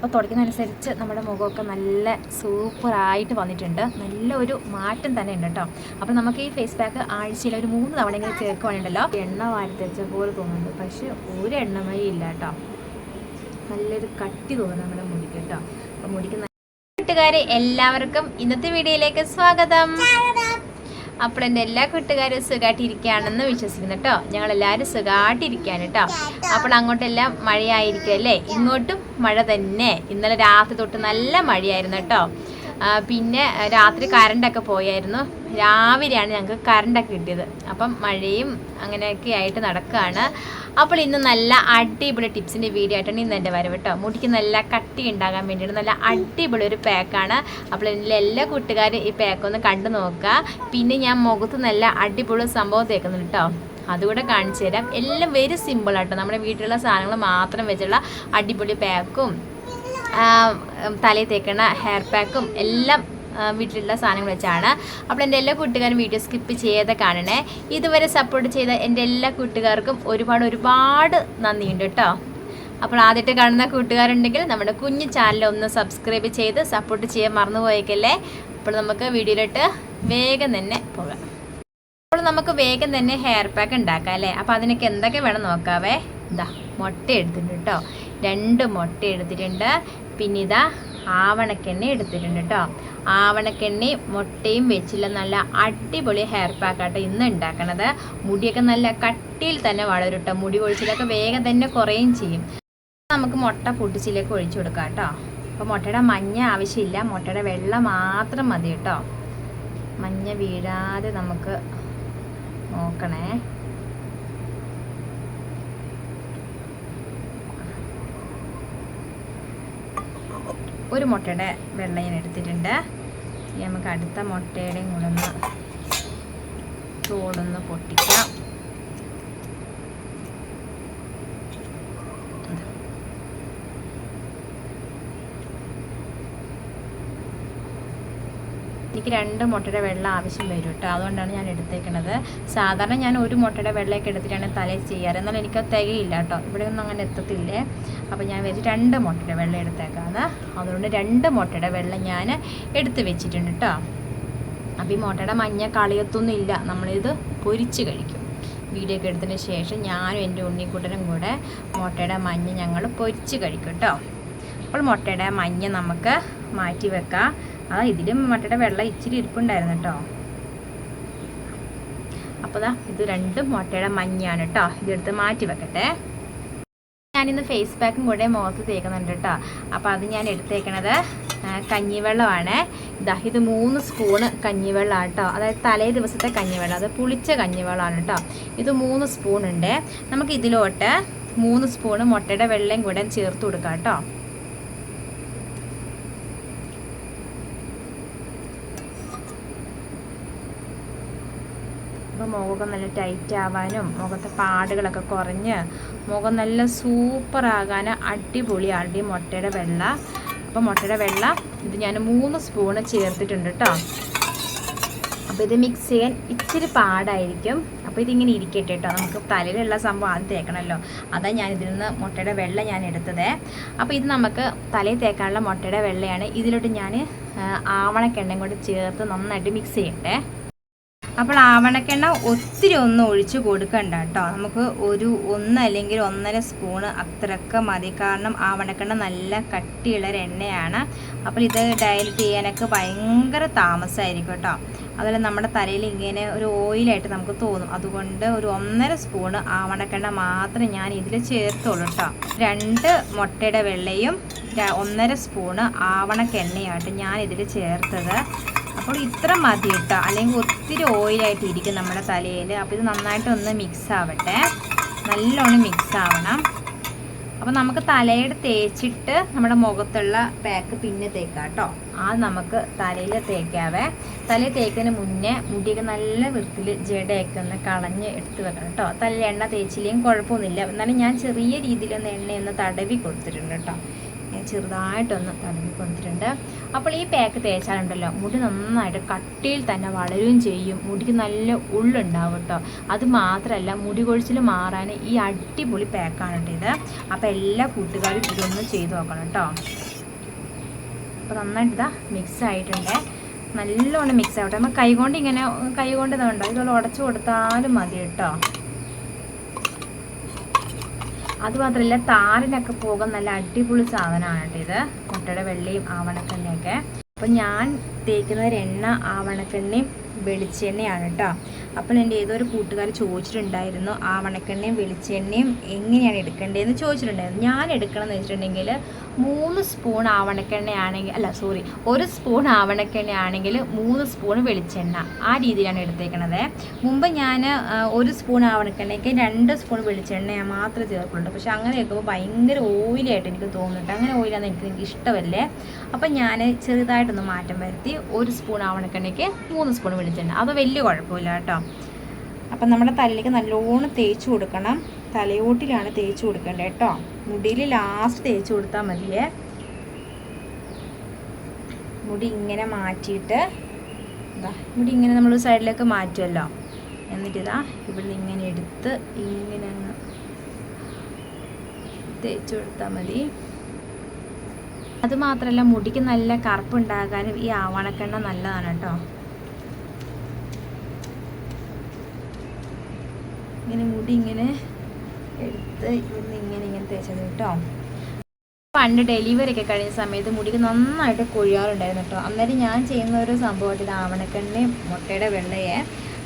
അപ്പോൾ തുടയ്ക്കുന്നതനുസരിച്ച് നമ്മുടെ മുഖമൊക്കെ നല്ല സൂപ്പറായിട്ട് വന്നിട്ടുണ്ട്. നല്ല ഒരു മാറ്റം തന്നെ ഉണ്ട് കേട്ടോ. അപ്പോൾ നമുക്ക് ഈ ഫേസ് പാക്ക് ആഴ്ചയിൽ ഒരു മൂന്ന് തവണയെങ്കിലും ചേർക്കുവാണുണ്ടല്ലോ എണ്ണ വാരി തെച്ച പോലെ തോന്നുന്നുണ്ട്. പക്ഷേ ഒരു എണ്ണമയും ഇല്ല കേട്ടോ. നല്ലൊരു കട്ടി തോന്നുന്നു നമ്മുടെ മുടിക്ക് കേട്ടോ. അപ്പോൾ മുടിക്ക് കൂട്ടുകാരെ എല്ലാവർക്കും ഇന്നത്തെ വീഡിയോയിലേക്ക് സ്വാഗതം. അപ്പോൾ എന്റെ എല്ലാ കൂട്ടുകാരും സുഖമായിട്ടിരിക്കുകയാണെന്ന് വിശ്വസിക്കുന്നു കേട്ടോ. ഞങ്ങൾ എല്ലാവരും സുഖമായിട്ടിരിക്കുകയാണ് കേട്ടോ. അപ്പോൾ അങ്ങോട്ടെല്ലാം മഴയായിരിക്കും അല്ലേ? ഇങ്ങോട്ടും മഴ തന്നെ. ഇന്നലെ രാത്രി തൊട്ട് നല്ല മഴയായിരുന്നു കേട്ടോ. പിന്നെ രാത്രി കറണ്ടൊക്കെ പോയായിരുന്നു. രാവിലെയാണ് ഞങ്ങൾക്ക് കറണ്ടൊക്കെ കിട്ടിയത്. അപ്പം മഴയും അങ്ങനെയൊക്കെ ആയിട്ട് നടക്കുകയാണ് അപ്പോൾ ഇന്ന് നല്ല അടിപൊളി ടിപ്സിന്റെ വീഡിയോ ആയിട്ടാണ് ഇന്ന് എന്റെ വരവ് കേട്ടോ മുടിക്ക് നല്ല കട്ടി ഉണ്ടാകാൻ വേണ്ടിയിട്ട് നല്ല അടിപൊളി ഒരു പാക്കാണ്. അപ്പോൾ എന്റെ എല്ലാ കൂട്ടുകാരും ഈ പാക്കൊന്ന് കണ്ടു നോക്കുക. പിന്നെ ഞാൻ മുഖത്ത് നല്ല അടിപൊളി സംഭവം തേക്കുന്നുണ്ട് കേട്ടോ. അതുകൂടെ കാണിച്ചു തരാം. എല്ലാം വെരി സിമ്പിൾ ആട്ടോ നമ്മുടെ വീട്ടിലുള്ള സാധനങ്ങൾ മാത്രം വെച്ചുള്ള അടിപൊളി പാക്കും. തലയിൽ തേക്കുന്ന ഹെയർ പാക്കും എല്ലാം വീട്ടിലുള്ള സാധനങ്ങൾ വെച്ചാണ്. അപ്പോൾ എന്റെ എല്ലാ കൂട്ടുകാരും വീഡിയോ സ്കിപ്പ് ചെയ്യാതെ കാണണേ. ഇതുവരെ സപ്പോർട്ട് ചെയ്ത എന്റെ എല്ലാ കൂട്ടുകാർക്കും ഒരുപാട് ഒരുപാട് നന്ദിയുണ്ട് കേട്ടോ. അപ്പോൾ ആദ്യമായിട്ട് കാണുന്ന കൂട്ടുകാരുണ്ടെങ്കിൽ നമ്മുടെ കുഞ്ഞു ചാനൽ ഒന്ന് സബ്സ്ക്രൈബ് ചെയ്ത് സപ്പോർട്ട് ചെയ്യാൻ മറന്നു പോയേക്കല്ലേ അപ്പോൾ നമുക്ക് വീഡിയോയിലോട്ട് വേഗം തന്നെ പോകാം. അപ്പോൾ നമുക്ക് വേഗം തന്നെ ഹെയർ പാക്ക് ഉണ്ടാക്കാം അല്ലേ? അപ്പോൾ അതിനൊക്കെ എന്തൊക്കെ വേണം നോക്കാവേ? ഇതാ മുട്ട എടുത്തിട്ടുണ്ട് കേട്ടോ. രണ്ട് മുട്ട എടുത്തിട്ടുണ്ട്. പിന്നെ ഇതാ ആവണക്കെണ്ണ എടുത്തിട്ടുണ്ട് കേട്ടോ ആവണക്കെണ്ണയും മുട്ടയും വെച്ചില്ല നല്ല അടിപൊളി ഹെയർ പാക്കാട്ടോ ഇന്ന് ഉണ്ടാക്കണത്. മുടിയൊക്കെ നല്ല കട്ടിയിൽ തന്നെ വളരും കേട്ടോ മുടി കൊഴിച്ചിലൊക്കെ വേഗം തന്നെ കുറയും ചെയ്യും. നമുക്ക് മുട്ട പൊട്ടിച്ചിലേക്ക് ഒഴിച്ചു കൊടുക്കാം കേട്ടോ അപ്പോൾ മുട്ടയുടെ മഞ്ഞ ആവശ്യമില്ല. മുട്ടയുടെ വെള്ള മാത്രം മതി കേട്ടോ മഞ്ഞ വീഴാതെ നമുക്ക് നോക്കണേ. ഒരു മുട്ടയുടെ വെള്ള ഞാൻ എടുത്തിട്ടുണ്ട്. നമുക്ക് അടുത്ത മുട്ടയുടെയും കൂടെ ഒന്ന് തോടൊന്ന് പൊട്ടിക്കാം. എനിക്ക് രണ്ട് മുട്ടയുടെ വെള്ളം ആവശ്യം വരും കേട്ടോ. അതുകൊണ്ടാണ് ഞാൻ എടുത്തേക്കുന്നത് സാധാരണ ഞാൻ ഒരു മുട്ടയുടെ വെള്ളമൊക്കെ എടുത്തിട്ടാണ് തലയിൽ ചെയ്യാറ്. എന്നാൽ എനിക്ക് തികയില്ല കേട്ടോ. ഇവിടെ ഒന്നും അങ്ങനെ എത്തത്തില്ലേ? അപ്പോൾ ഞാൻ വെച്ച് രണ്ട് മുട്ടയുടെ വെള്ളം എടുത്തേക്കാണ് അതുകൊണ്ട് രണ്ട് മുട്ടയുടെ വെള്ളം ഞാൻ എടുത്ത് വെച്ചിട്ടുണ്ട് കേട്ടോ. അപ്പോൾ ഈ മുട്ടയുടെ മഞ്ഞ കളിയത്തൊന്നും ഇല്ല. നമ്മളിത് പൊരിച്ച് കഴിക്കും. വീഡിയോ ഒക്കെ എടുത്തതിന് ശേഷം ഞാനും എന്റെ ഉണ്ണിക്കുട്ടനും കൂടെ മുട്ടയുടെ മഞ്ഞ ഞങ്ങൾ പൊരിച്ച് കഴിക്കും കേട്ടോ. അപ്പോൾ മുട്ടയുടെ മഞ്ഞ നമുക്ക് മാറ്റി വെക്കാം. ആ ഇതിലും മുട്ടയുടെ വെള്ളം ഇച്ചിരി ഇരിപ്പുണ്ടായിരുന്നു കേട്ടോ അപ്പോൾ ദാ ഇത് രണ്ടും മുട്ടയുടെ മഞ്ഞാണ് കേട്ടോ ഇതെടുത്ത് മാറ്റി വെക്കട്ടെ. ഞാനിന്ന് ഫേസ് പാക്കും കൂടെ മുഖത്ത് തേക്കുന്നുണ്ട് കേട്ടോ അപ്പോൾ അത് ഞാൻ എടുത്തേക്കണത് കഞ്ഞിവെള്ളമാണ്. ഇതാ ഇത് മൂന്ന് സ്പൂണ് കഞ്ഞിവെള്ളമാണ് കേട്ടോ അതായത് തലേ ദിവസത്തെ കഞ്ഞിവെള്ളം അത് പുളിച്ച കഞ്ഞിവെള്ളമാണ് കേട്ടോ ഇത് മൂന്ന് സ്പൂണുണ്ട്. നമുക്ക് ഇതിലോട്ട് മൂന്ന് സ്പൂണ് മുട്ടയുടെ വെള്ളയും കൂടെ ചേർത്ത് കൊടുക്കാം കേട്ടോ അപ്പോൾ മുഖമൊക്കെ നല്ല ടൈറ്റ് ആവാനും മുഖത്തെ പാടുകളൊക്കെ കുറഞ്ഞ് മുഖം നല്ല സൂപ്പർ ആകാൻ അടിപൊളി ഈ മുട്ടയുടെ വെള്ള. അപ്പോൾ മുട്ടയുടെ വെള്ള ഇത് ഞാൻ മൂന്ന് സ്പൂണ് ചേർത്തിട്ടുണ്ട് കേട്ടോ അപ്പോൾ ഇത് മിക്സ് ചെയ്യാൻ ഇച്ചിരി പാടായിരിക്കും. അപ്പോൾ ഇതിങ്ങനെ ഇരിക്കട്ടെ കേട്ടോ നമുക്ക് തലയിലുള്ള സംഭവം ആദ്യം തേക്കണമല്ലോ അതാണ് ഞാൻ ഇതിൽ നിന്ന് മുട്ടയുടെ വെള്ള ഞാൻ എടുത്തത്. അപ്പോൾ ഇത് നമുക്ക് തലയിൽ തേക്കാനുള്ള മുട്ടയുടെ വെള്ളയാണ്. ഇതിലോട്ട് ഞാൻ ആവണക്കെണ്ണയും കൂടി ചേർത്ത് നന്നായിട്ട് മിക്സ് ചെയ്യട്ടെ. അപ്പോൾ ആവണക്കെണ്ണ ഒത്തിരി ഒന്നും ഒഴിച്ച് കൊടുക്കണ്ട കേട്ടോ. നമുക്ക് ഒരു ഒന്ന് അല്ലെങ്കിൽ ഒന്നര സ്പൂണ് അത്രയൊക്കെ മതി. കാരണം ആവണക്കെണ്ണ നല്ല കട്ടിയുള്ള ഒരു എണ്ണയാണ്. അപ്പോൾ ഇത് ഡയലറ്റ് ചെയ്യാനൊക്കെ ഭയങ്കര താമസമായിരിക്കും കേട്ടോ. അതുപോലെ നമ്മുടെ തലയിൽ ഇങ്ങനെ ഒരു ഓയിലായിട്ട് നമുക്ക് തോന്നും. അതുകൊണ്ട് ഒരു ഒന്നര സ്പൂണ് ആവണക്കെണ്ണ മാത്രം ഞാൻ ഇതിൽ ചേർത്തോളൂ കേട്ടോ. രണ്ട് മുട്ടയുടെ വെള്ളയും ഒന്നര സ്പൂണ് ആവണക്കെണ്ണയായിട്ട് ഞാൻ ഇതിൽ ചേർത്തത്. അപ്പോൾ ഇത്ര മതി കേട്ടോ. അല്ലെങ്കിൽ ഒത്തിരി ഓയിലായിട്ട് ഇരിക്കും നമ്മുടെ തലയിൽ. അപ്പോൾ ഇത് നന്നായിട്ട് ഒന്ന് മിക്സ് ആവട്ടെ. നല്ലോണം മിക്സ് ആവണം. അപ്പോൾ നമുക്ക് തലയുടെ തേച്ചിട്ട് നമ്മുടെ മുഖത്തുള്ള പാക്ക് പിന്നെ തേക്കാം കേട്ടോ. ആ നമുക്ക് തലയിൽ തേക്കാവേ. തലയിൽ തേക്കുന്നതിന് മുന്നേ മുടിയൊക്കെ നല്ല വൃത്തിയിൽ ജടയൊക്കെ ഒന്ന് കളഞ്ഞ് എടുത്ത് വെക്കണം കേട്ടോ. തലയിൽ എണ്ണ തേച്ചില്ലെങ്കിൽ കുഴപ്പമൊന്നുമില്ല. എന്നാലും ഞാൻ ചെറിയ രീതിയിലൊന്ന് എണ്ണയൊന്ന് തടവി കൊടുത്തിട്ടുണ്ട് കേട്ടോ. ചെറുതായിട്ടൊന്ന് തടഞ്ഞു കൊടുത്തിട്ടുണ്ട് അപ്പോൾ ഈ പാക്ക് തേച്ചാലുണ്ടല്ലോ മുടി നന്നായിട്ട് കട്ടിയിൽ തന്നെ വളരുകയും ചെയ്യും. മുടിക്ക് നല്ല ഉള്ളുണ്ടാവും കേട്ടോ. അത് മാത്രമല്ല മുടി കൊഴിച്ചിൽ മാറാൻ ഈ അടിപൊളി പാക്കാണ് കേട്ടോ ഇത്. അപ്പോൾ എല്ലാ കൂട്ടുകാരും ഇതൊന്ന് ചെയ്ത് നോക്കണം കേട്ടോ. അപ്പോൾ നന്നായിട്ട് ഇതാ മിക്സ് ആയിട്ടുണ്ട്. നല്ലോണം മിക്സ് ആവട്ടെ. നമ്മൾ കൈകൊണ്ട് ഇങ്ങനെ കൈകൊണ്ട് ഇതുണ്ടോ ഇതുപോലെ ഉടച്ചു കൊടുത്താലും മതി കേട്ടോ. അതുമാത്രമല്ല താരനൊക്കെ പോകാൻ നല്ല അടിപൊളി സാധനമാണ് കേട്ടോ ഇത്. മുട്ടയുടെ വെള്ളയും ആവണക്കെണ്ണയൊക്കെ. അപ്പം ഞാൻ തേക്കുന്ന ഒരു എണ്ണ ആവണക്കെണ്ണയും വെളിച്ചെണ്ണയാണ് കേട്ടോ. അപ്പോൾ എന്റെ ഏതൊരു കൂട്ടുകാർ ചോദിച്ചിട്ടുണ്ടായിരുന്നു ആ മണക്കെണ്ണയും വെളിച്ചെണ്ണയും എങ്ങനെയാണ് എടുക്കേണ്ടതെന്ന് ചോദിച്ചിട്ടുണ്ടായിരുന്നു. ഞാൻ എടുക്കണമെന്ന് വെച്ചിട്ടുണ്ടെങ്കിൽ മൂന്ന് സ്പൂൺ ആവണക്കെണ്ണയാണെങ്കിൽ അല്ല സോറി ഒരു സ്പൂൺ ആവണക്കെണ്ണയാണെങ്കിൽ മൂന്ന് സ്പൂൺ വെളിച്ചെണ്ണ ആ രീതിയിലാണ് എടുത്തേക്കണത്. മുമ്പ് ഞാൻ ഒരു സ്പൂൺ ആവണക്കെണ്ണയ്ക്ക് രണ്ട് സ്പൂൺ വെളിച്ചെണ്ണ മാത്രമേ ചേർക്കുള്ളൂ. പക്ഷെ അങ്ങനെ വെക്കുമ്പോൾ ഭയങ്കര ഓയിലായിട്ട് എനിക്ക് തോന്നിട്ട് അങ്ങനെ ഓയിലാണ് എനിക്ക് എനിക്ക് ഇഷ്ടമല്ലേ? അപ്പം ഞാൻ ചെറുതായിട്ടൊന്ന് മാറ്റം വരുത്തി ഒരു സ്പൂൺ ആവണക്കെണ്ണയ്ക്ക് മൂന്ന് സ്പൂൺ വെളിച്ചെണ്ണ. അത് വലിയ കുഴപ്പമില്ല കേട്ടോ. അപ്പം നമ്മുടെ തലയിലേക്ക് നല്ലോണം തേച്ച് കൊടുക്കണം. തലയോട്ടിലാണ് തേച്ച് കൊടുക്കേണ്ടത് കേട്ടോ. മുടിയിൽ ലാസ്റ്റ് തേച്ച് കൊടുത്താൽ മതിയേ. മുടി ഇങ്ങനെ മാറ്റിയിട്ട് ഇതാ മുടി ഇങ്ങനെ നമ്മൾ സൈഡിലേക്ക് മാറ്റുമല്ലോ എന്നിട്ട് ഇതാ ഇവിടുന്ന് ഇങ്ങനെ എടുത്ത് ഇങ്ങനെ അങ്ങ് തേച്ച് കൊടുത്താൽ മതി. അതുമാത്രമല്ല മുടിക്ക് നല്ല കറുപ്പ് കറുപ്പുണ്ടാകാനും ഈ ആവണക്കെണ്ണ നല്ലതാണ് കേട്ടോ. ഇങ്ങനെ മുടി ഇങ്ങനെ എടുത്ത് ഇവിടുന്ന് ഇങ്ങനെ ഇങ്ങനെ തേച്ചത് കേട്ടോ. പണ്ട് ഡെലിവറി ഒക്കെ കഴിഞ്ഞ സമയത്ത് മുടിക്ക് നന്നായിട്ട് കൊഴിയാറുണ്ടായിരുന്നു കേട്ടോ. അന്നേരം ഞാൻ ചെയ്യുന്ന ഒരു സംഭവമായിട്ട് ഇത് ആവണക്കെണ്ണയും മുട്ടയുടെ വെള്ളയെ.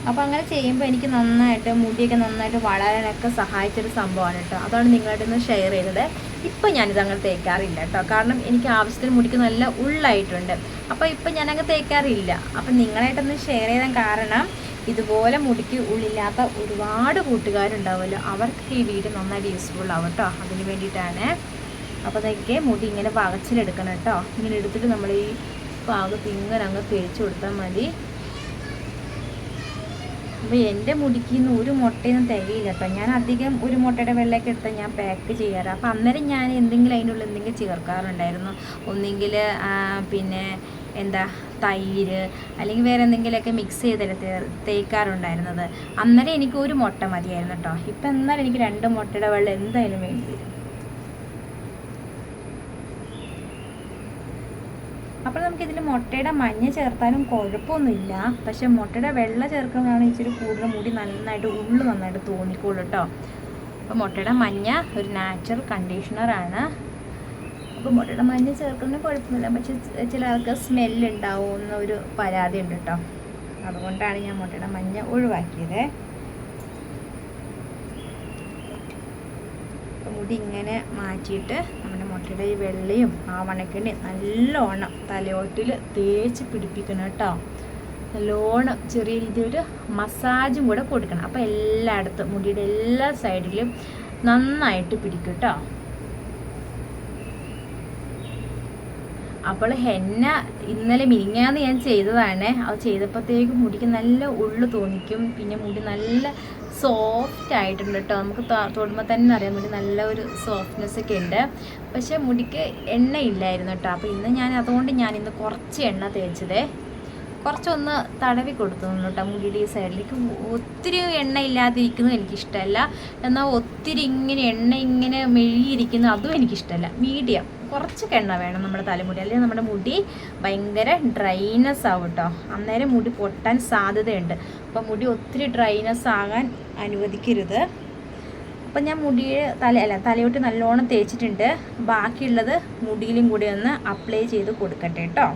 അപ്പോൾ അങ്ങനെ ചെയ്യുമ്പോൾ എനിക്ക് നന്നായിട്ട് മുടിയൊക്കെ നന്നായിട്ട് വളരാനൊക്കെ സഹായിച്ചൊരു സംഭവമാണ് കേട്ടോ. അതാണ് നിങ്ങളുടെ ഒന്ന് ഷെയർ ചെയ്തത് ഇപ്പം ഞാനിത് അങ്ങനെ തേക്കാറില്ല കേട്ടോ. കാരണം എനിക്ക് ആവശ്യത്തിന് മുടിക്ക് നല്ല ഉള്ളായിട്ടുണ്ട്. അപ്പോൾ ഇപ്പം ഞാനങ്ങ് തേക്കാറില്ല. അപ്പം നിങ്ങളായിട്ടൊന്ന് ഷെയർ ചെയ്യാൻ കാരണം ഇതുപോലെ മുടിക്ക് ഉള്ളില്ലാത്ത ഒരുപാട് കൂട്ടുകാരുണ്ടാവുമല്ലോ. അവർക്ക് ഈ വീട് നന്നായിട്ട് യൂസ്ഫുൾ ആവും കേട്ടോ. അതിന് വേണ്ടിയിട്ടാണ്. അപ്പോൾ അതൊക്കെ മുടി ഇങ്ങനെ വകച്ചിലെടുക്കണം കേട്ടോ. ഇങ്ങനെ എടുത്തിട്ട് നമ്മൾ ഈ ഭാഗത്ത് ഇങ്ങനെ അങ്ങ് തേച്ച് കൊടുത്താൽ മതി. അപ്പോൾ എന്റെ മുടിക്ക് ഇന്ന് ഒരു മുട്ടയൊന്നും തികയില്ല കേട്ടോ. ഞാൻ അധികം ഒരു മുട്ടയുടെ വെള്ളമൊക്കെ എടുത്താൽ ഞാൻ പാക്ക് ചെയ്യാറ്. അപ്പോൾ അന്നേരം ഞാൻ എന്തെങ്കിലും അതിന്റെ എന്തെങ്കിലും ചേർക്കാറുണ്ടായിരുന്നു. ഒന്നെങ്കിൽ പിന്നെ എന്താ തൈര് അല്ലെങ്കിൽ വേറെ എന്തെങ്കിലുമൊക്കെ മിക്സ് ചെയ്തിട്ട് തേ- തേക്കാറുണ്ടായിരുന്നത്. അന്നേരം എനിക്ക് ഒരു മുട്ട മതിയായിരുന്നു കേട്ടോ ഇപ്പം എന്നാലും എനിക്ക് രണ്ട് മുട്ടയുടെ വെള്ളം എന്തായാലും വേണ്ടി വരും. അപ്പോൾ നമുക്ക് ഇതിൽ മുട്ടയുടെ മഞ്ഞ ചേർത്താലും കുഴപ്പമൊന്നുമില്ല. പക്ഷെ മുട്ടയുടെ വെള്ള ചേർക്കുന്നതാണ് ഇച്ചിരി കൂടുതൽ മുടി നന്നായിട്ട് ഉള്ളു നന്നായിട്ട് തോന്നിക്കോളൂ കേട്ടോ അപ്പോൾ മുട്ടയുടെ മഞ്ഞ ഒരു നാച്ചുറൽ കണ്ടീഷണറാണ് അപ്പോൾ മുട്ടയുടെ മഞ്ഞ ചേർക്കുന്ന കുഴപ്പമില്ല പക്ഷെ ചില ആൾക്ക് സ്മെല്ല് ഉണ്ടാവും എന്നൊരു പരാതി ഉണ്ട് കേട്ടോ അതുകൊണ്ടാണ് ഞാൻ മുട്ടയുടെ മഞ്ഞ ഒഴിവാക്കിയത്. മുടി ഇങ്ങനെ മാറ്റിയിട്ട് നമ്മുടെ മുട്ടയുടെ ഈ വെള്ളയും ആ വണക്കിണി നല്ലോണം തലയോട്ടിൽ തേച്ച് പിടിപ്പിക്കണം കേട്ടോ നല്ലോണം ചെറിയ രീതിയിൽ ഒരു മസാജും കൂടെ കൊടുക്കണം. അപ്പോൾ എല്ലായിടത്തും മുടിയുടെ എല്ലാ സൈഡിലും നന്നായിട്ട് പിടിക്കും കേട്ടോ അപ്പോൾ ഹെന്ന ഇന്നലെ മിനിങ്ങാന്ന് ഞാൻ ചെയ്തതാണ്. അത് ചെയ്തപ്പോഴത്തേക്കും മുടിക്ക് നല്ല ഉള്ളു തോന്നിക്കും. പിന്നെ മുടി നല്ല സോഫ്റ്റ് ആയിട്ടുണ്ട് കേട്ടോ. നമുക്ക് തൊടുമ്പോൾ തന്നെ അറിയാം മുടി നല്ല ഒരു സോഫ്റ്റ്നെസ് ഒക്കെ ഉണ്ട്. പക്ഷേ മുടിക്ക് എണ്ണ ഇല്ലായിരുന്നു കേട്ടോ. അപ്പോൾ ഇന്ന് ഞാൻ അതുകൊണ്ട് ഞാൻ ഇന്ന് കുറച്ച് എണ്ണ തേച്ചതേ. കുറച്ചൊന്ന് തടവി കൊടുത്തു കേട്ടോ മുടിയുടെ ഈ സൈഡിലേക്ക് ഒത്തിരി എണ്ണ ഇല്ലാതിരിക്കുന്നത് എനിക്കിഷ്ടമല്ല. എന്നാൽ ഒത്തിരി ഇങ്ങനെ എണ്ണ ഇങ്ങനെ മെഴുകിയിരിക്കുന്നത് അതും എനിക്കിഷ്ടമല്ല. മീഡിയം. കുറച്ചൊക്കെ എണ്ണ വേണം നമ്മുടെ തലമുടി. അല്ലെങ്കിൽ നമ്മുടെ മുടി ഭയങ്കര ഡ്രൈനെസ് ആവും കേട്ടോ അന്നേരം മുടി പൊട്ടാൻ സാധ്യതയുണ്ട്. അപ്പോൾ മുടി ഒത്തിരി ഡ്രൈനെസ് ആകാൻ അനുവദിക്കരുത്. അപ്പം ഞാൻ മുടിയെ തല അല്ല തലയോട്ട് നല്ലോണം തേച്ചിട്ടുണ്ട്. ബാക്കിയുള്ളത് മുടിയിലും കൂടി ഒന്ന് അപ്ലൈ ചെയ്ത് കൊടുക്കട്ടെ കേട്ടോ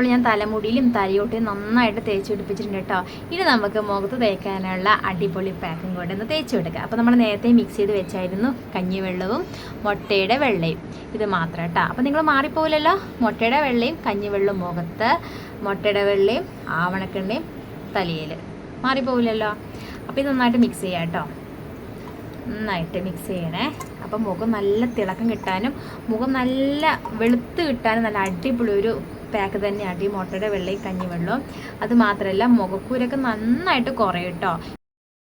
അപ്പോൾ ഞാൻ തലമുടിയിലും തലയോട്ടും നന്നായിട്ട് തേച്ച് പിടിപ്പിച്ചിട്ടുണ്ട് കേട്ടോ. ഇനി നമുക്ക് മുഖത്ത് തേക്കാനുള്ള അടിപൊളി പാക്കും കൂടെ ഒന്ന് തേച്ച് അപ്പോൾ നമ്മൾ നേരത്തെ മിക്സ് ചെയ്ത് വെച്ചായിരുന്നു കഞ്ഞിവെള്ളവും മുട്ടയുടെ വെള്ളയും. ഇത് മാത്രം കേട്ടോ. അപ്പോൾ നിങ്ങൾ മാറിപ്പോവില്ലല്ലോ? മുട്ടയുടെ വെള്ളയും കഞ്ഞിവെള്ളവും മുഖത്ത് മുട്ടയുടെ വെള്ളയും ആവണക്കെണ്ണയും തലയിൽ. മാറിപ്പോവില്ലല്ലോ? അപ്പോൾ ഇത് നന്നായിട്ട് മിക്സ് ചെയ്യാം കേട്ടോ. നന്നായിട്ട് മിക്സ് ചെയ്യണേ. അപ്പം മുഖം നല്ല തിളക്കം കിട്ടാനും മുഖം നല്ല വെളുത്ത് കിട്ടാനും നല്ല അടിപൊളി ഒരു പാക്ക് തന്നെയാണ് ഈ മുട്ടയുടെ വെള്ളയും കഞ്ഞിവെള്ളവും. അത് മാത്രമല്ല മുഖക്കൂരൊക്കെ നന്നായിട്ട് കുറയും കേട്ടോ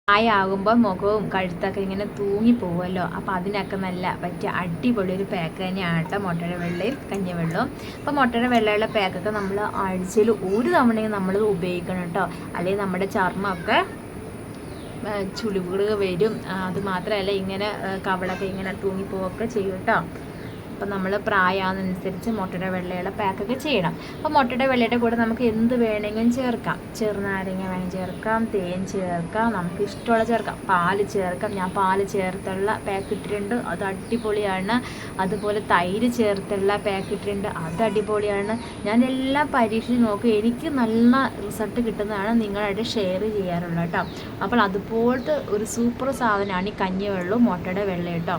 ആയാകുമ്പോൾ മുഖവും കഴുത്തൊക്കെ ഇങ്ങനെ തൂങ്ങി പോകുമല്ലോ അപ്പോൾ അതിനൊക്കെ നല്ല പറ്റിയ അടിപൊളി ഒരു പാക്ക് തന്നെയാണ് കേട്ടോ മുട്ടയുടെ വെള്ളയും കഞ്ഞിവെള്ളവും. അപ്പോൾ മുട്ടയുടെ വെള്ളയുള്ള പാക്കൊക്കെ നമ്മൾ ആഴ്ചയിൽ ഒരു തവണയും നമ്മൾ ഉപയോഗിക്കണം കേട്ടോ അല്ലെങ്കിൽ നമ്മുടെ ചർമ്മമൊക്കെ ചുളിവുകൾ വരും. അതുമാത്രമല്ല അത് മാത്രമല്ല ഇങ്ങനെ കവളൊക്കെ ഇങ്ങനെ തൂങ്ങിപ്പോവൊക്കെ ചെയ്യും കേട്ടോ അപ്പോൾ നമ്മൾ പ്രായമാകുന്നതനുസരിച്ച് മുട്ടയുടെ വെള്ളയുള്ള പാക്കൊക്കെ ചെയ്യണം. അപ്പോൾ മുട്ടയുടെ വെള്ളയുടെ കൂടെ നമുക്ക് എന്ത് വേണമെങ്കിലും ചേർക്കാം. ചെറുനാരങ്ങ വേണമെങ്കിൽ ചേർക്കാം തേൻ ചേർക്കാം നമുക്ക് ഇഷ്ടമുള്ള ചേർക്കാം. പാൽ ചേർക്കാം. ഞാൻ പാൽ ചേർത്തുള്ള പാക്ക് ഇട്ടിട്ടുണ്ട്. അത് അടിപൊളിയാണ്. അതുപോലെ തൈര് ചേർത്തുള്ള പാക്ക് ഇട്ടിട്ടുണ്ട്. അത് അടിപൊളിയാണ്. ഞാൻ എല്ലാം പരീക്ഷിച്ച് നോക്കി. എനിക്ക് നല്ല റിസൾട്ട് കിട്ടുന്നതാണ് നിങ്ങളായിട്ട് ഷെയർ ചെയ്യാറുള്ളത് കേട്ടോ. അപ്പോൾ അതുപോലത്തെ ഒരു സൂപ്പർ സാധനമാണ് ഈ കഞ്ഞിവെള്ളവും മുട്ടയുടെ വെള്ളം കേട്ടോ.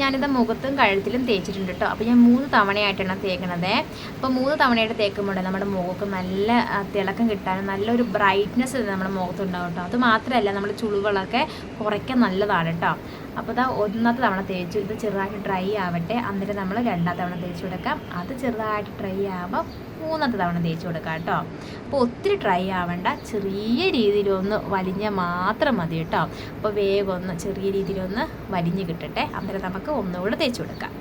ഞാനിത് മുഖത്തും കഴുത്തിലും തേച്ചിട്ടുണ്ട് കേട്ടോ അപ്പോൾ ഞാൻ മൂന്ന് തവണയായിട്ടാണ് തേക്കണത്. അപ്പോൾ മൂന്ന് തവണയായിട്ട് തേക്കുമ്പോൾ നമ്മുടെ മുഖമൊക്കെ നല്ല തിളക്കം കിട്ടാനും നല്ലൊരു ബ്രൈറ്റ്നെസ് നമ്മുടെ മുഖത്തുണ്ടാവും കേട്ടോ അത് മാത്രമല്ല നമ്മുടെ ചുളിവുകളൊക്കെ കുറയ്ക്കാൻ നല്ലതാണ് കേട്ടോ അപ്പോൾ ഇതാ ഒന്നാമത്തെ തവണ തേച്ചു. ഇത് ചെറുതായിട്ട് ഡ്രൈ ആവട്ടെ. എന്നിട്ട് നമ്മൾ രണ്ടാം തവണ തേച്ചു കൊടുക്കാം. അത് ചെറുതായിട്ട് ഡ്രൈ ആവുമ്പോൾ മൂന്നാമത്തെ തവണ തേച്ചു കൊടുക്കാം കേട്ടോ. അപ്പോൾ ഒത്തിരി ഡ്രൈ ആവണ്ട. ചെറിയ രീതിയിലൊന്ന് വലിഞ്ഞ മാത്രം മതി കേട്ടോ. അപ്പോൾ വേഗം ഒന്ന് ചെറിയ രീതിയിലൊന്ന് വലിഞ്ഞ് കിട്ടട്ടെ. അന്നേരം നമുക്ക് ഒന്നുകൂടെ തേച്ചു കൊടുക്കാം.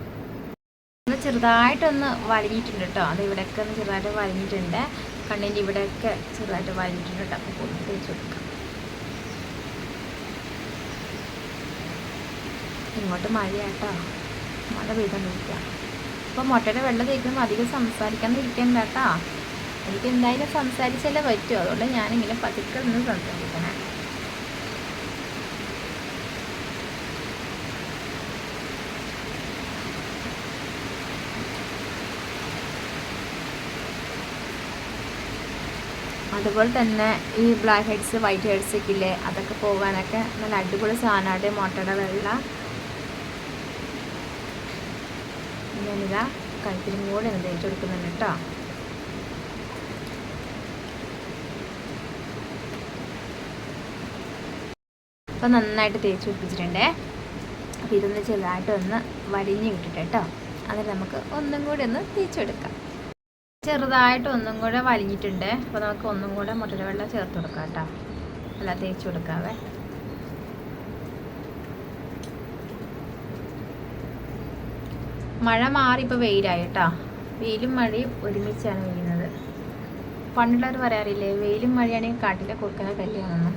ചെറുതായിട്ടൊന്ന് വലിഞ്ഞിട്ടുണ്ട് കേട്ടോ. അത് ഇവിടെയൊക്കെ ഒന്ന് ചെറുതായിട്ട് വലിഞ്ഞിട്ടുണ്ട്. കണ്ണിന്റെ ഇവിടെയൊക്കെ ചെറുതായിട്ട് വലിഞ്ഞിട്ടുണ്ട് കേട്ടോ. അപ്പോൾ തേച്ച് കൊടുക്കാം. ഇങ്ങോട്ട് മഴയാട്ടോ. മഴ പെയ്തോണ്ടിരിക്കുക അപ്പോൾ മുട്ടയുടെ വെള്ളം തേക്കുമ്പോൾ അധികം സംസാരിക്കാൻ ഇരിക്കണ്ട കേട്ടോ എനിക്ക് എന്തായാലും സംസാരിച്ചല്ലേ പറ്റൂ. അതുകൊണ്ട് ഞാനിങ്ങനെ പതുക്കെ നിന്ന് സംസാരിക്കണേ. അതുപോലെ തന്നെ ഈ ബ്ലാക്ക് ഹെഡ്സ് വൈറ്റ് ഹെഡ്സ് ഒക്കെ ഇല്ലേ? അതൊക്കെ പോകാനൊക്കെ നല്ല അടിപൊളി സാധനമാണ് മുട്ടയുടെ വെള്ള. ഞാനിതാ കഴുത്തിലും കൂടെ ഒന്ന് തേച്ച് കൊടുക്കുന്നുണ്ട് കേട്ടോ. അപ്പോൾ നന്നായിട്ട് തേച്ച് പിടിപ്പിച്ചിട്ടുണ്ടേ. അപ്പോൾ ഇതൊന്ന് ചെറുതായിട്ട് ഒന്ന് വലിഞ്ഞ് കിട്ടിട്ട് കേട്ടോ. അതിൽ നമുക്ക് ഒന്നും കൂടി ഒന്ന് തേച്ചെടുക്കാം. ചെറുതായിട്ട് ഒന്നും കൂടെ വലിഞ്ഞിട്ടുണ്ട്. അപ്പോൾ നമുക്ക് ഒന്നും കൂടെ മുട്ടയുടെ വെള്ളം ചേർത്ത് കൊടുക്കാം കേട്ടോ. അല്ല തേച്ച് കൊടുക്കാവേ. മഴ മാറി ഇപ്പോൾ വെയിലായി കേട്ടോ വെയിലും മഴയും ഒരുമിച്ചാണ് വീഴുന്നത് പണ്ടുള്ളവർ പറയാറില്ലേ വെയിലും മഴയാണെങ്കിൽ കാട്ടിലെ കൊടുക്കുന്ന കല്യാണം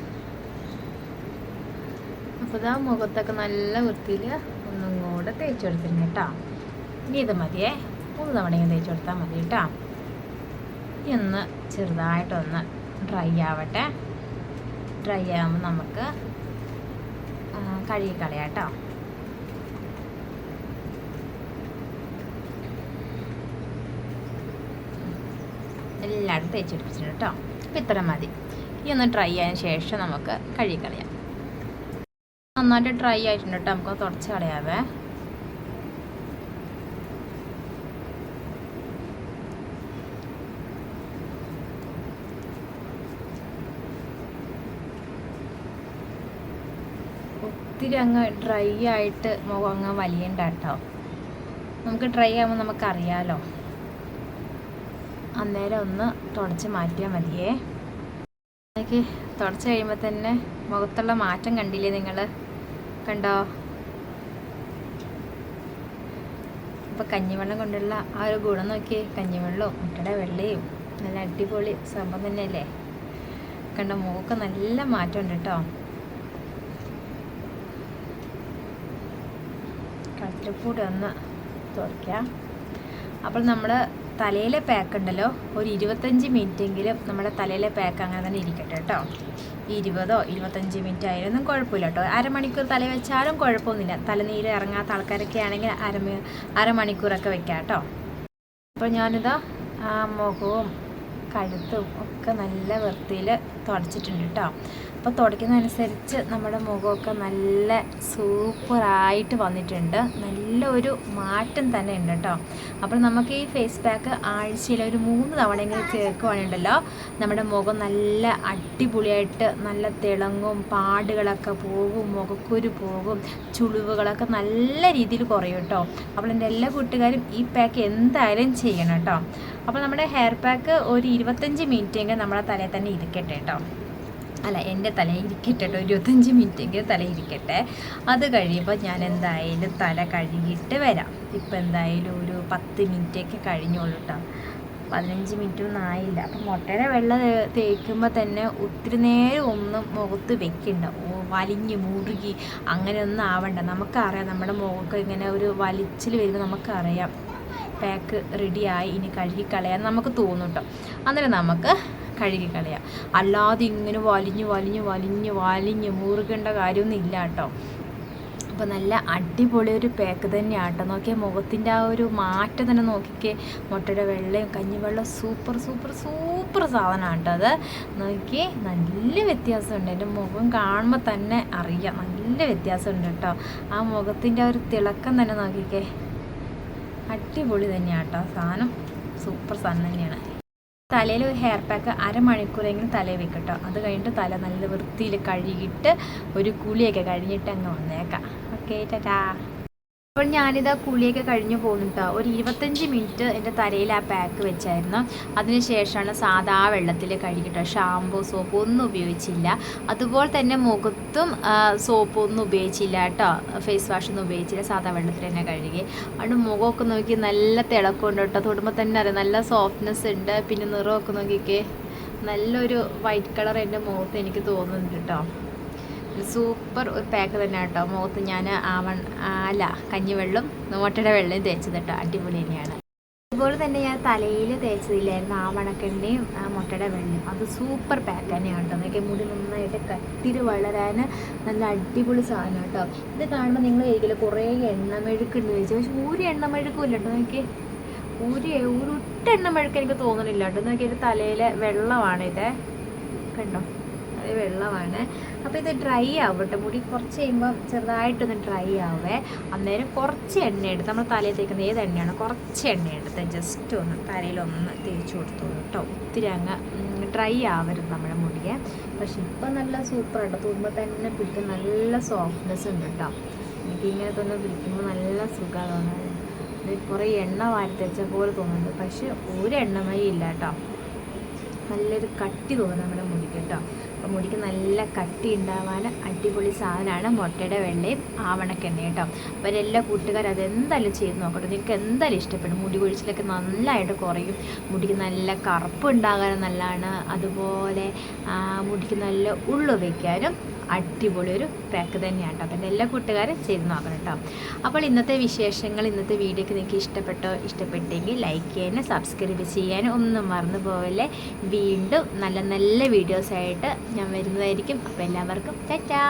അപ്പോൾ ഇതാ മുഖത്തൊക്കെ നല്ല വൃത്തിയിൽ ഒന്നും കൂടെ തേച്ച് കൊടുത്തിരുന്നു കേട്ടോ ഇനി ഇത് മതിയേ. മൂന്ന് തവണയും തേച്ച് കൊടുത്താൽ മതി കേട്ടോ ഇനി ഒന്ന് ചെറുതായിട്ടൊന്ന് ഡ്രൈ ആവട്ടെ. ഡ്രൈ ആകുമ്പോൾ നമുക്ക് കഴുകി കളയാം കേട്ടോ എല്ലായിടും തേച്ചെടുപ്പിച്ചിട്ടുണ്ട് കേട്ടോ. അപ്പം ഇത്ര മതി. ഈ ഒന്ന് ട്രൈ ആയതിനു ശേഷം നമുക്ക് കഴുകി കളയാം. നന്നായിട്ട് ട്രൈ ആയിട്ടുണ്ട് കേട്ടോ. നമുക്ക് തുടച്ച് കളയാവേ. ഒത്തിരി അങ്ങ് ഡ്രൈ ആയിട്ട് മുഖം അങ്ങ് വലിയണ്ട കേട്ടോ. നമുക്ക് ഡ്രൈ ആകുമ്പോൾ നമുക്കറിയാലോ. അന്നേരം ഒന്ന് തുടച്ച് മാറ്റിയാൽ മതിയേ. എനിക്ക് തുടച്ച് കഴിയുമ്പോൾ തന്നെ മുഖത്തുള്ള മാറ്റം കണ്ടില്ലേ നിങ്ങൾ കണ്ടോ? അപ്പോൾ കഞ്ഞിവെള്ളം കൊണ്ടുള്ള ആ ഒരു ഗുണം നോക്കി കഞ്ഞിവെള്ളവും മുട്ടയുടെ വെള്ളയും നല്ല അടിപൊളി സംഭവം തന്നെയല്ലേ? കണ്ട മുഖമൊക്കെ നല്ല മാറ്റമുണ്ട് കേട്ടോ. കത്തിരിപ്പൂടി ഒന്ന് തുടയ്ക്കാം. അപ്പോൾ നമ്മൾ തലയിലെ പാക്ക് ഉണ്ടല്ലോ ഒരു ഇരുപത്തഞ്ച് മിനിറ്റെങ്കിലും നമ്മുടെ തലയിലെ പാക്ക് അങ്ങനെ തന്നെ ഇരിക്കട്ടെ കേട്ടോ. ഇരുപതോ ഇരുപത്തഞ്ച് മിനിറ്റ് ആയാലൊന്നും കുഴപ്പമില്ല കേട്ടോ. അരമണിക്കൂർ തല വെച്ചാലും കുഴപ്പമൊന്നുമില്ല. തലനീര് ഇറങ്ങാത്ത ആൾക്കാരൊക്കെ ആണെങ്കിൽ അരമ അരമണിക്കൂറൊക്കെ വെക്കാം കേട്ടോ. അപ്പോൾ ഞാനിതാ ആ മുഖവും കഴുത്തും ഒക്കെ നല്ല വൃത്തിയിൽ തുടച്ചിട്ടുണ്ട് കേട്ടോ. അപ്പോൾ തുടയ്ക്കുന്നതനുസരിച്ച് നമ്മുടെ മുഖമൊക്കെ നല്ല സൂപ്പറായിട്ട് വന്നിട്ടുണ്ട്. നല്ല ഒരു മാറ്റം തന്നെ ഉണ്ട് കേട്ടോ. അപ്പോൾ നമുക്ക് ഈ ഫേസ് പാക്ക് ആഴ്ചയിൽ ഒരു മൂന്ന് തവണയെങ്കിലും ചേർക്കുവാണുണ്ടല്ലോ നമ്മുടെ മുഖം നല്ല അടിപൊളിയായിട്ട് നല്ല തിളങ്ങും പാടുകളൊക്കെ പോകും മുഖക്കുരു പോകും ചുളിവുകളൊക്കെ നല്ല രീതിയിൽ കുറയും കേട്ടോ. അപ്പോൾ എന്റെ എല്ലാ കൂട്ടുകാരും ഈ പാക്ക് എന്തായാലും ചെയ്യണം കേട്ടോ. അപ്പോൾ നമ്മുടെ ഹെയർ പാക്ക് ഒരു ഇരുപത്തഞ്ച് മിനിറ്റെങ്കിലും നമ്മുടെ തലയിൽ തന്നെ ഇരിക്കട്ടെ കേട്ടോ. അല്ല എന്റെ തലയിരിക്കട്ടെ ഇരുപത്തഞ്ച് മിനിറ്റെങ്കിൽ തലയിരിക്കട്ടെ. അത് കഴിയുമ്പോൾ ഞാൻ എന്തായാലും തല കഴുകിയിട്ട് വരാം. ഇപ്പം എന്തായാലും ഒരു പത്ത് മിനിറ്റൊക്കെ കഴിഞ്ഞോളൂ കേട്ടോ പതിനഞ്ച് മിനിറ്റൊന്നും ആയില്ല. അപ്പം മുട്ടയുടെ വെള്ളം തേക്കുമ്പോൾ തന്നെ ഒത്തിരി നേരം ഒന്നും മുഖത്ത് വെക്കണ്ട. ഓ വലിഞ്ഞ് മുറുകി അങ്ങനെയൊന്നും ആവണ്ട. നമുക്കറിയാം നമ്മുടെ മുഖമൊക്കെ ഇങ്ങനെ ഒരു വലിച്ചിൽ വരുമ്പോൾ നമുക്കറിയാം. പാക്ക് റെഡിയായി ഇനി കഴുകി കളയാൻ നമുക്ക് തോന്നും കേട്ടോ അന്നേരം നമുക്ക് കഴുകി കളയാം. അല്ലാതെ ഇങ്ങനെ വലിഞ്ഞ് വലിഞ്ഞ് വലിഞ്ഞ് വലിഞ്ഞ് മുറുകേണ്ട കാര്യമൊന്നും ഇല്ല കേട്ടോ. അപ്പോൾ നല്ല അടിപൊളി ഒരു പാക്ക് തന്നെയാണ് കേട്ടോ. നോക്കിയാൽ മുഖത്തിന്റെ ആ ഒരു മാറ്റം തന്നെ നോക്കിക്കേ. മുട്ടയുടെ വെള്ളയും കഞ്ഞിവെള്ളം സൂപ്പർ സൂപ്പർ സൂപ്പർ സാധനമാണ് കേട്ടോ അത്. നോക്കി നല്ല വ്യത്യാസമുണ്ട്. എന്റെ മുഖം കാണുമ്പോൾ തന്നെ അറിയാം. നല്ല വ്യത്യാസമുണ്ട് കേട്ടോ. ആ മുഖത്തിന്റെ ആ ഒരു തിളക്കം തന്നെ നോക്കിക്കേ. അടിപൊളി തന്നെയാണ് കേട്ടോ. സാധനം സൂപ്പർ സാധനം തന്നെയാണ്. തലയിൽ ഹെയർ പാക്ക് അരമണിക്കൂറെങ്കിലും തലയിൽ വെക്കട്ടോ. അത് കഴിഞ്ഞിട്ട് തല നല്ല വൃത്തിയിൽ കഴുകിയിട്ട് ഒരു കുളിയൊക്കെ കഴിഞ്ഞിട്ട് അങ്ങ് വന്നേക്കാം. ഓക്കെ ടാറ്റാ അപ്പോൾ ഞാനിതാ കുളിയൊക്കെ കഴിഞ്ഞ് പോകുന്നുട്ടോ ഒരു ഇരുപത്തഞ്ച് മിനിറ്റ് എന്റെ തലയിൽ ആ പാക്ക് വെച്ചായിരുന്നു. അതിനുശേഷമാണ് സാധാ വെള്ളത്തിൽ കഴുകിട്ടോ ഷാമ്പു സോപ്പ് ഒന്നും ഉപയോഗിച്ചില്ല. അതുപോലെ തന്നെ മുഖത്തും സോപ്പ് ഒന്നും ഉപയോഗിച്ചില്ല കേട്ടോ. ഫേസ് വാഷ് ഒന്നും ഉപയോഗിച്ചില്ല. സാധാ വെള്ളത്തിൽ തന്നെ കഴുകി. അതുകൊണ്ട് മുഖമൊക്കെ നോക്കി നല്ല തിളക്കമുണ്ട് കേട്ടോ. തൊടുമ്പോൾ തന്നെ അറിയാം. നല്ല സോഫ്റ്റ്നെസ് ഉണ്ട്. പിന്നെ നിറമൊക്കെ നോക്കിക്കേ നല്ലൊരു വൈറ്റ് കളർ എന്റെ മുഖത്ത് എനിക്ക് തോന്നുന്നുണ്ട് കേട്ടോ. സൂപ്പർ ഒരു പാക്ക് തന്നെ കേട്ടോ മുഖത്ത് ഞാൻ ആവൺ അല്ല കഞ്ഞിവെള്ളം നോട്ടയുടെ വെള്ളം തേച്ചത് കേട്ടോ അടിപൊളി തന്നെയാണ്. അതുപോലെ തന്നെ ഞാൻ തലയിൽ തേച്ചതില്ലായിരുന്നു ആ വണക്കെണ്ണയും ആ മുട്ടയുടെ വെള്ളയും അത് സൂപ്പർ പാക്ക് തന്നെയാണ് കേട്ടോ എന്നൊക്കെ മുടി നന്നായിട്ട് കട്ടിര് വളരാൻ നല്ല അടിപൊളി സാധനം കേട്ടോ ഇത് കാണുമ്പോൾ നിങ്ങൾ ഒരിക്കലും കുറേ എണ്ണമെഴുക്കുണ്ട് ചോദിച്ചു പക്ഷെ ഒരു എണ്ണമെഴുക്കും ഇല്ല കേട്ടോ നോക്കി ഒരു ഒരു ഒറ്റ എനിക്ക് തോന്നുന്നില്ല കേട്ടോ നോക്കി ഇത് തലയിലെ വെള്ളമാണ് ഇത് കണ്ടോ? അത് വെള്ളമാണ്. അപ്പോൾ ഇത് ഡ്രൈ ആവട്ടെ. മുടി കുറച്ച് കഴിയുമ്പോൾ ചെറുതായിട്ടൊന്ന് ഡ്രൈ ആവേ. അന്നേരം കുറച്ച് എണ്ണ എടുത്ത് നമ്മൾ തലയിൽ തേക്കുന്ന ഏത് എണ്ണയാണ് കുറച്ച് എണ്ണ എടുത്ത് ജസ്റ്റ് ഒന്ന് തലയിലൊന്ന് തേച്ച് കൊടുത്തോളൂ കേട്ടോ. ഒത്തിരി അങ്ങ് ഡ്രൈ ആവരുത് നമ്മുടെ മുടിയെ. പക്ഷെ ഇപ്പം നല്ല സൂപ്പറാണ് തുമ്പ് തന്നെ പിടിക്കും നല്ല സോഫ്റ്റ്നെസ് ഉണ്ട് കേട്ടോ. എനിക്ക് ഇങ്ങനെ തന്നെ പിടിക്കുമ്പോൾ നല്ല സുഖമാണ് കുറേ എണ്ണ വാരി പോലെ തോന്നുന്നുണ്ട്. പക്ഷെ ഒരു എണ്ണമയും ഇല്ല കേട്ടോ. നല്ലൊരു കട്ടി തോന്നുന്നു നമ്മുടെ മുടി കേട്ടോ. അപ്പോൾ മുടിക്ക് നല്ല കട്ടി ഉണ്ടാവാൻ അടിപൊളി സാധനമാണ് മുട്ടയുടെ വെള്ളയും ആവണക്കെണ്ണ കേട്ടോ. അപ്പോൾ എല്ലാ കൂട്ടുകാരും അതെന്തായാലും ചെയ്ത് നോക്കട്ടെ. നിങ്ങൾക്ക് എന്തായാലും ഇഷ്ടപ്പെടും. മുടി കൊഴിച്ചിലൊക്കെ നല്ലതായിട്ട് കുറയും. മുടിക്ക് നല്ല കറുപ്പ് ഉണ്ടാകാനും നല്ലതാണ്. അതുപോലെ മുടിക്ക് നല്ല ഉള്ളു വയ്ക്കാനും അടിപൊളി ഒരു പാക്ക് തന്നെയാണ് കേട്ടോ അപ്പം എല്ലാ കൂട്ടുകാരും ചെയ്ത് നോക്കണം കേട്ടോ അപ്പോൾ ഇന്നത്തെ വിശേഷങ്ങൾ ഇന്നത്തെ വീഡിയോക്ക് നിങ്ങൾക്ക് ഇഷ്ടപ്പെട്ടോ ഇഷ്ടപ്പെട്ടെങ്കിൽ ലൈക്ക് ചെയ്യാനും സബ്സ്ക്രൈബ് ചെയ്യാനും ഒന്നും മറന്നു പോവല്ലേ. വീണ്ടും നല്ല നല്ല വീഡിയോസായിട്ട് ഞാൻ വരുന്നതായിരിക്കും. അപ്പോൾ എല്ലാവർക്കും ടാറ്റാ!